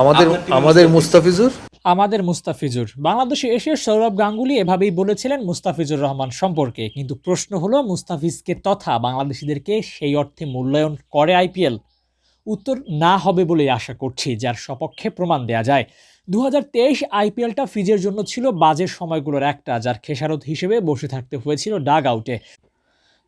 আমাদের আমাদের মুস্তাফিজুর? আমাদের মুস্তাফিজুর। বাংলাদেশে এসে সৌরভ গাঙ্গুলি এভাবেই বলেছিলেন মুস্তাফিজুর রহমান সম্পর্কে। কিন্তু প্রশ্ন হলো মুস্তাফিজকে তথা বাংলাদেশিদেরকে সেই অর্থে মূল্যায়ন করে আইপিএল? উত্তর না হবে বলেই আশা করছি যার সপক্ষে প্রমাণ দেয়া যায়। দুহাজার তেইশ আইপিএলটা ফিজের জন্য ছিল বাজের সময়গুলোর একটা যার খেসারত হিসেবে বসে থাকতে হয়েছিল ডাগ আউটে।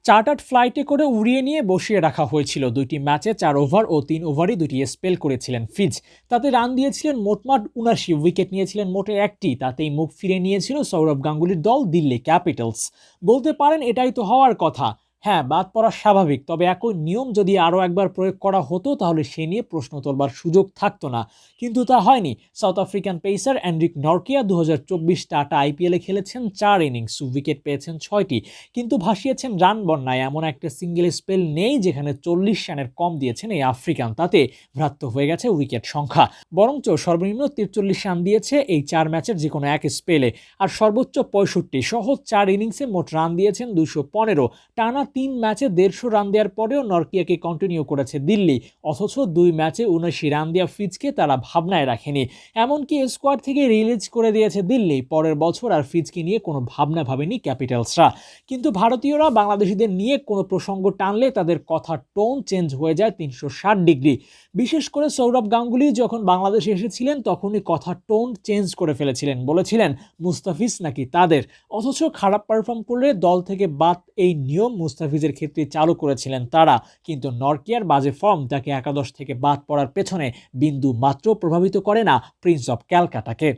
চার্টার্ড ফ্লাইটে করে উড়িয়ে নিয়ে বসিয়ে রাখা হয়েছিল দুইটি ম্যাচে চার ওভার ও তিন ওভারই দুটি স্পেল করেছিলেন ফিজ তাতে রান দিয়েছিলেন মোটমাট উনাশি, উইকেট নিয়েছিলেন মোটে একটি, তাতেই মুখ ফিরে নিয়েছিল সৌরভ গাঙ্গুলির দল দিল্লি ক্যাপিটালস। বলতে পারেন এটাই তো হওয়ার কথা। হ্যাঁ বাদ পড়া স্বাভাবিক। তবে একই নিয়ম যদি আরও একবার প্রয়োগ করা হতো, তাহলে সে নিয়ে প্রশ্ন তোলবার সুযোগ থাকতো না। কিন্তু তা হয়নি। South African pacer Anrich Nortje দু হাজার চব্বিশ টাটা আইপিএলে খেলেছেন চার ইনিংস, উইকেট পেয়েছেন ছয়টি। কিন্তু ভাসিয়েছেন রান বন্যায়। এমন একটা সিঙ্গেল স্পেল নেই যেখানে চল্লিশ রানের কম দিয়েছেন এই আফ্রিকান। তাতে ভ্রাত্য হয়ে গেছে উইকেট সংখ্যা। বরঞ্চ সর্বনিম্ন তিরচল্লিশ রান দিয়েছে এই চার ম্যাচের যে কোনো এক স্পেলে। আর সর্বোচ্চ পঁয়ষট্টি সহ চার ইনিংসে মোট রান দিয়েছেন দুশো পনেরো। টানা তিন ম্যাচে দেড়শো রান দেওয়ার পরেও নরকিয়াকে কন্টিনিউ করেছে দিল্লি। অথচ দুই ম্যাচে উনআশি রান দেওয়া ফিজকে তারা ভাবনায় রাখেনি। এমনকি স্কোয়াড থেকে রিলিজ করে দিয়েছে দিল্লি। পরের বছর আর ফিজকে নিয়ে কোনো ভাবনা ভাবেনি ক্যাপিটালসরা কিন্তু ভারতীয়রা বাংলাদেশিদের নিয়ে কোনো প্রসঙ্গ টানলে তাদের কথার টোন চেঞ্জ হয়ে যায় তিনশো ষাট ডিগ্রি। বিশেষ করে সৌরভ গাঙ্গুলি যখন বাংলাদেশে এসেছিলেন, তখনই কথার টোন চেঞ্জ করে ফেলেছিলেন বলেছিলেন মুস্তাফিজ নাকি তাদের। অথচ খারাপ পারফর্ম করলে দল থেকে বাদ এই নিয়ম মুস্তাফিজের ক্ষেত্রে চালু করেছিলেন তারা। কিন্তু নরকিয়ার বাজে ফর্ম তাকে একাদশ থেকে বাদ পড়ার পেছনে বিন্দু মাত্র প্রভাবিত করে না প্রিন্স অব ক্যালকাটাকে।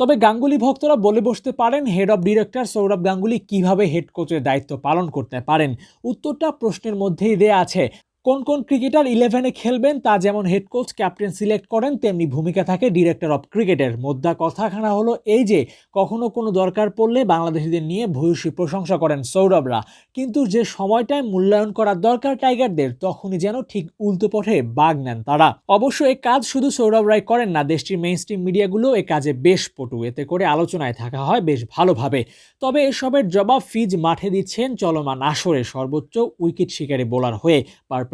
তবে গাঙ্গুলি ভক্তরা বলে বসতে পারেন head of director Sourav Ganguly কীভাবে হেড কোচের দায়িত্ব পালন করতে পারেন? উত্তরটা প্রশ্নের মধ্যেই দেয়া আছে। কোন কোন ক্রিকেটার ইলেভেনে খেলবেন তা যেমন হেড কোচ ক্যাপ্টেন সিলেক্ট করেন, তেমনি ভূমিকা থাকে ডিরেক্টর অফ ক্রিকেটের মোদ্দা কথাখানা হলো এই যে, কখনো কোনো দরকার পড়লে বাংলাদেশিদের নিয়ে ভূয়সী প্রশংসা করেন সৌরভরা। কিন্তু যে সময়টায় মূল্যায়ন করার দরকার টাইগারদের, তখনই যেন ঠিক উল্টো পথে বাগ নেন তারা। অবশ্য এই কাজ শুধু সৌরভ রায় করেন না, দেশটির মেইন স্ট্রিম মিডিয়াগুলো এ কাজে বেশ পটু। এতে করে আলোচনায় থাকা হয় বেশ ভালোভাবে। তবে এসবের জবাব ফিজ মাঠে দিচ্ছেন চলমান আসরে সর্বোচ্চ উইকেট শিকারী বোলার হয়ে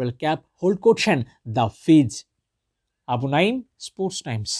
পার্পল ক্যাপ হোল্ড করছেন the Fizz Abu Naim Sports Times